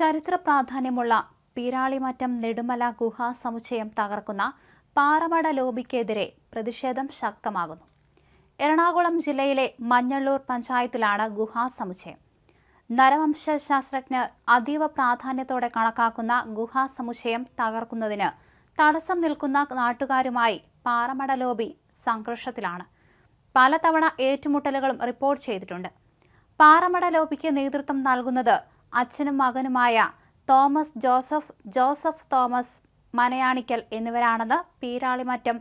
ചരിത്ര പ്രാധാന്യമുള്ള പീരാളിമറ്റം നെടുമല ഗുഹാ സമുച്ചയം തകർക്കുന്ന പാറമട ലോബിക്കെതിരെ പ്രതിഷേധം ശക്തമാകുന്നു. എറണാകുളം ജില്ലയിലെ മഞ്ഞള്ളൂർ പഞ്ചായത്തിലാണ് ഗുഹാ സമുച്ചയം. നരവംശ ശാസ്ത്രജ്ഞർ അതീവ പ്രാധാന്യത്തോടെ കണക്കാക്കുന്ന ഗുഹാ സമുച്ചയം തകർക്കുന്നതിന് തടസ്സം നിൽക്കുന്ന നാട്ടുകാരുമായി പാറമട ലോബി സംഘർഷത്തിലാണ്. പലതവണ ഏറ്റുമുട്ടലുകളും റിപ്പോർട്ട് ചെയ്തിട്ടുണ്ട്. പാറമട ലോബിക്ക് നേതൃത്വം നൽകുന്നത് അച്ഛനും മകനുമായ Thomas Joseph Joseph Thomas Manayanikkal എന്നിവരാണെന്ന് Peeralimattam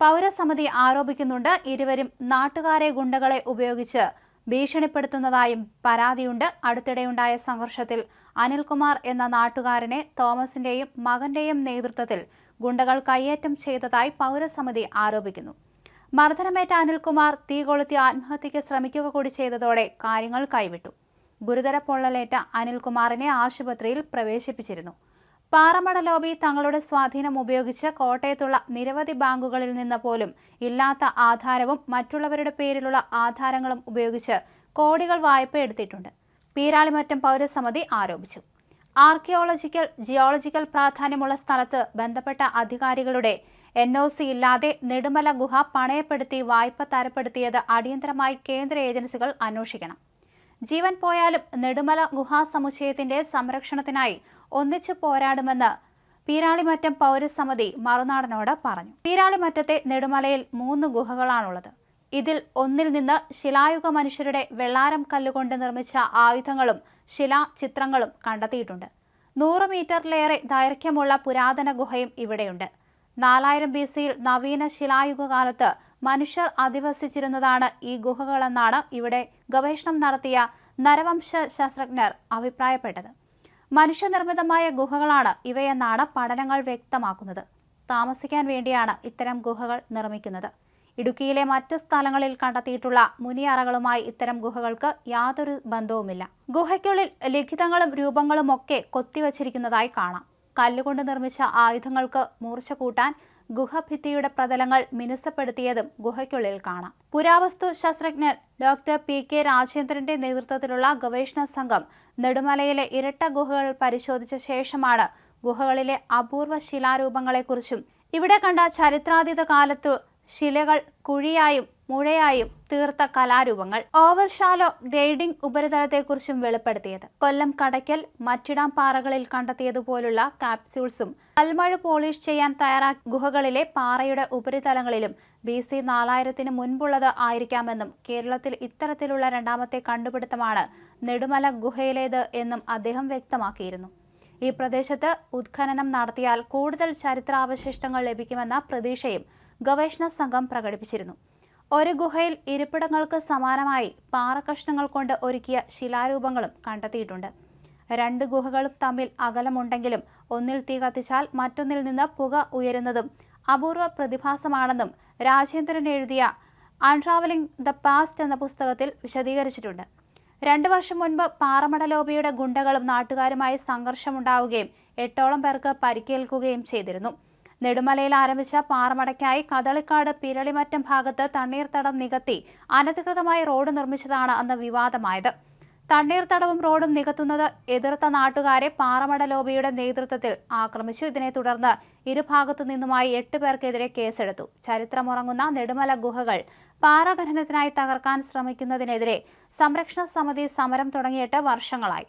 പൗരസമിതി ആരോപിക്കുന്നുണ്ട്. ഇരുവരും നാട്ടുകാരെ ഗുണ്ടകളെ ഉപയോഗിച്ച് ഭീഷണിപ്പെടുത്തുന്നതായും പരാതിയുണ്ട്. അടുത്തിടെയുണ്ടായ സംഘർഷത്തിൽ അനിൽകുമാർ എന്ന നാട്ടുകാരനെ തോമസിന്റെയും മകന്റെയും നേതൃത്വത്തിൽ ഗുണ്ടകൾ കയ്യേറ്റം ചെയ്തതായി പൗരസമിതി ആരോപിക്കുന്നു. മർദ്ദനമേറ്റ അനിൽകുമാർ തീ കൊളുത്തി ആത്മഹത്യയ്ക്ക് ശ്രമിക്കുക കൂടി ചെയ്തതോടെ കാര്യങ്ങൾ കൈവിട്ടു. ഗുരുതര പൊള്ളലേറ്റ അനിൽകുമാറിനെ ആശുപത്രിയിൽ പ്രവേശിപ്പിച്ചിരുന്നു. പാറമട ലോബി തങ്ങളുടെ സ്വാധീനം ഉപയോഗിച്ച് കോട്ടയത്തുള്ള നിരവധി ബാങ്കുകളിൽ നിന്ന് പോലും ഇല്ലാത്ത ആധാരവും മറ്റുള്ളവരുടെ പേരിലുള്ള ആധാരങ്ങളും ഉപയോഗിച്ച് കോടികൾ വായ്പ എടുത്തിട്ടുണ്ട്. പീരാളിമറ്റം പൗരസമിതി ആരോപിച്ചു. ആർക്കിയോളജിക്കൽ ജിയോളജിക്കൽ പ്രാധാന്യമുള്ള സ്ഥലത്ത് ബന്ധപ്പെട്ട അധികാരികളുടെ എൻ ഒ സി ഇല്ലാതെ നെടുമല ഗുഹ പണയപ്പെടുത്തി വായ്പ തരപ്പെടുത്തിയത് അടിയന്തരമായി കേന്ദ്ര ഏജൻസികൾ അന്വേഷിക്കണം. ജീവൻ പോയാലും നെടുമല ഗുഹാ സമുച്ചയത്തിന്റെ സംരക്ഷണത്തിനായി ഒന്നിച്ചു പോരാടുമെന്ന് പീരാളിമറ്റം പൗരസമിതി മറുനാടനോട് പറഞ്ഞു. പീരാളിമറ്റത്തെ നെടുമലയിൽ മൂന്ന് ഗുഹകളാണുള്ളത്. ഇതിൽ ഒന്നിൽ നിന്ന് ശിലായുഗ മനുഷ്യരുടെ വെള്ളാരം കല്ലുകൊണ്ട് നിർമ്മിച്ച ആയുധങ്ങളും ശിലാചിത്രങ്ങളും കണ്ടെത്തിയിട്ടുണ്ട്. നൂറ് മീറ്ററിലേറെ ദൈർഘ്യമുള്ള പുരാതന ഗുഹയും ഇവിടെയുണ്ട്. നാലായിരം ബി സിയിൽ നവീന ശിലായുഗ കാലത്ത് മനുഷ്യർ അധിവസിച്ചിരുന്നതാണ് ഈ ഗുഹകളെന്നാണ് ഇവിടെ ഗവേഷണം നടത്തിയ നരവംശ ശാസ്ത്രജ്ഞർ അഭിപ്രായപ്പെട്ടത്. മനുഷ്യനിർമ്മിതമായ ഗുഹകളാണ് ഇവയെന്നാണ് പഠനങ്ങൾ വ്യക്തമാക്കുന്നത്. താമസിക്കാൻ വേണ്ടിയാണ് ഇത്തരം ഗുഹകൾ നിർമ്മിക്കുന്നത്. ഇടുക്കിയിലെ മറ്റ് സ്ഥലങ്ങളിൽ കണ്ടെത്തിയിട്ടുള്ള മുനിയറകളുമായി ഇത്തരം ഗുഹകൾക്ക് യാതൊരു ബന്ധവുമില്ല. ഗുഹയ്ക്കുള്ളിൽ ലിഖിതങ്ങളും രൂപങ്ങളും ഒക്കെ കൊത്തിവച്ചിരിക്കുന്നതായി കാണാം. കല്ലുകൊണ്ട് നിർമ്മിച്ച ആയുധങ്ങൾക്ക് മൂർച്ച കൂട്ടാൻ ഗുഹഭിത്തിയുടെ പ്രതലങ്ങൾ മിനുസപ്പെടുത്തിയതും ഗുഹയ്ക്കുള്ളിൽ കാണാം. പുരാവസ്തു ശാസ്ത്രജ്ഞർ ഡോക്ടർ പി കെ രാജേന്ദ്രന്റെ നേതൃത്വത്തിലുള്ള ഗവേഷണ സംഘം നെടുമലയിലെ ഇരട്ട ഗുഹകൾ പരിശോധിച്ച ശേഷമാണ് ഗുഹകളിലെ അപൂർവ ശിലാരൂപങ്ങളെക്കുറിച്ചും ഇവിടെ കണ്ട ചരിത്രാതീത കാലത്തു ശിലകൾ കുഴിയായും മുഴയായും തീർത്ത കലാരൂപങ്ങൾ. ഓവർ ഷാലോ ഗ്രേഡിംഗ് ഉപരിതലത്തെക്കുറിച്ചും വെളിപ്പെടുത്തിയത്. കൊല്ലം കടയ്ക്കൽ മറ്റിടാം പാറകളിൽ കണ്ടെത്തിയതുപോലുള്ള കാപ്സ്യൂൾസും കൽമഴ പോളിഷ് ചെയ്യാൻ തയ്യാറാക്കി ഗുഹകളിലെ പാറയുടെ ഉപരിതലങ്ങളിലും ബി സി നാലായിരത്തിന് മുൻപുള്ളത് ആയിരിക്കാമെന്നും കേരളത്തിൽ ഇത്തരത്തിലുള്ള രണ്ടാമത്തെ കണ്ടുപിടുത്തമാണ് നെടുമല ഗുഹയിലേത് എന്നും അദ്ദേഹം വ്യക്തമാക്കിയിരുന്നു. ഈ പ്രദേശത്ത് ഉത്ഖനനം നടത്തിയാൽ കൂടുതൽ ചരിത്രാവശിഷ്ടങ്ങൾ ലഭിക്കുമെന്ന പ്രതീക്ഷയും ഗവേഷണ സംഘം പ്രകടിപ്പിച്ചിരുന്നു. ഒരു ഗുഹയിൽ ഇരിപ്പിടങ്ങൾക്ക് സമാനമായി പാറക്കഷ്ണങ്ങൾ കൊണ്ട് ഒരുക്കിയ ശിലാരൂപങ്ങളും കണ്ടെത്തിയിട്ടുണ്ട്. രണ്ട് ഗുഹകളും തമ്മിൽ അകലമുണ്ടെങ്കിലും ഒന്നിൽ തീ കത്തിച്ചാൽ മറ്റൊന്നിൽ നിന്ന് പുക ഉയരുന്നതും അപൂർവ പ്രതിഭാസമാണെന്നും രാജേന്ദ്രൻ എഴുതിയ അൺട്രാവലിംഗ് ദ പാസ്റ്റ് എന്ന പുസ്തകത്തിൽ വിശദീകരിച്ചിട്ടുണ്ട്. രണ്ട് വർഷം മുൻപ് പാറമടലോബയുടെ ഗുണ്ടകളും നാട്ടുകാരുമായി സംഘർഷമുണ്ടാവുകയും എട്ടോളം പേർക്ക് പരിക്കേൽക്കുകയും ചെയ്തിരുന്നു. നെടുമലയിൽ ആരംഭിച്ച പാറമടയ്ക്കായി കദളിക്കാട് പിരളിമറ്റം ഭാഗത്ത് തണ്ണീർത്തടം നികത്തി അനധികൃതമായി റോഡ് നിർമ്മിച്ചതാണ് അന്ന് വിവാദമായത്. തണ്ണീർത്തടവും റോഡും നികത്തുന്നത് എതിർത്ത നാട്ടുകാരെ പാറമട ലോബിയുടെ നേതൃത്വത്തിൽ ആക്രമിച്ചു. ഇതിനെ തുടർന്ന് ഇരുഭാഗത്തു നിന്നുമായി എട്ട് പേർക്കെതിരെ കേസെടുത്തു. ചരിത്രമുറങ്ങുന്ന നെടുമല ഗുഹകൾ പാറഖനനത്തിനായി തകർക്കാൻ ശ്രമിക്കുന്നതിനെതിരെ സംരക്ഷണ സമിതി സമരം തുടങ്ങിയിട്ട് വർഷങ്ങളായി.